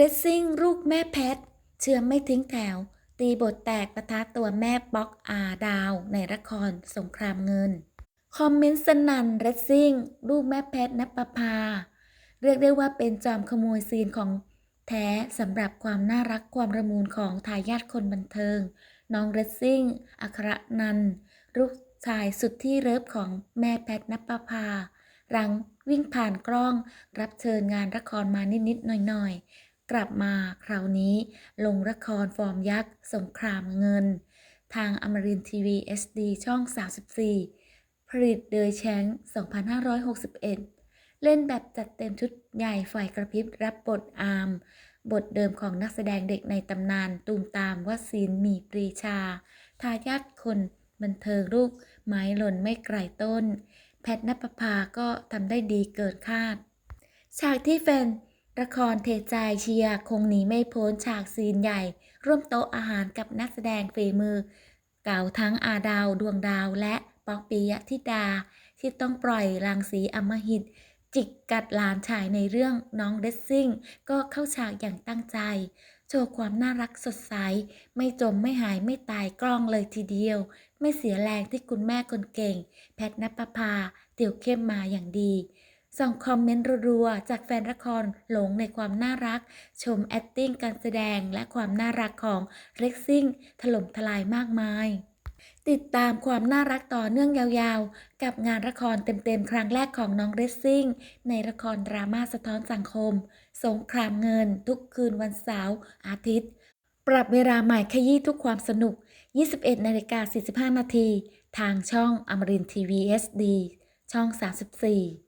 เรซซิ่งลูกแม่แพทเชื่อมไม่ทิ้งแถว ตีบทแตกประทะตัวแม่ป๊อกอาดาว ในละครสงครามเงิน คอมเมนต์สนั่นเรซซิ่งลูกแม่แพทนปภา เรียกได้ว่าเป็นจอมขโมยซีนของแท้สำหรับความน่ารักความระมูลของทายาทคนบันเทิง น้องเรซซิ่งอัครนันลูกชายสุดที่เลิฟของแม่แพทนปภาหลังวิ่งผ่านกล้อง รับเชิญงานละครมานิด ๆ หน่อย ๆ กลับมาคราวนี้ลงละครฟอร์มยักษ์ สงครามเงิน ทางอมรินทีวี SD ช่อง 34 ผลิตโดยแชง2561 เล่นแบบจัดเต็มชุดใหญ่ฝ่ายกระพริบรับบทอาร์มบทเดิมของนักแสดงเด็กในตำนานตูมตามวสินมีปรีชา ทายาทคนบันเทิงลูกไม้หล่นไม่ไกลต้น แพทนปภาก็ทำได้ดีเกินคาด ฉากที่แฟน ละครเทใจเชียร์คงหนีไม่พ้นฉากซีนใหญ่ ร่วมโต๊ะอาหารกับนักแสดงฝีมือ เก่าทั้งอาดาวดวงดาวและป๊อกปิยะธิดา ที่ต้องปล่อยรังสีอมหิต จิกกัดหลานชายในเรื่องน้องเดซซิ่ง ก็เข้าฉากอย่างตั้งใจ โชว์ความน่ารักสดใส ไม่จมไม่หายไม่ตายกล้องเลยทีเดียว ไม่เสียแรงที่คุณแม่คนเก่ง แพทนปภา เตี่ยวเข้มมาอย่างดี ส่องคอมเมนต์รัวๆจากแฟนละครหลงในความน่ารัก ชมแอคติ้งการแสดงและความน่ารักของเล็กซิ่งถล่มทลายมากมาย ติดตามความน่ารักต่อเนื่องยาวๆ กับงานละครเต็มๆ ครั้งแรกของน้องเรซซิ่ง ในละครดราม่าสะท้อนสังคม สงครามเงินทุกคืนวันเสาร์อาทิตย์ ปรับเวลาใหม่ขยี้ทุกความสนุก 21นาฬิกา45นาทีทางช่องอมรินทีวี SD ช่อง 34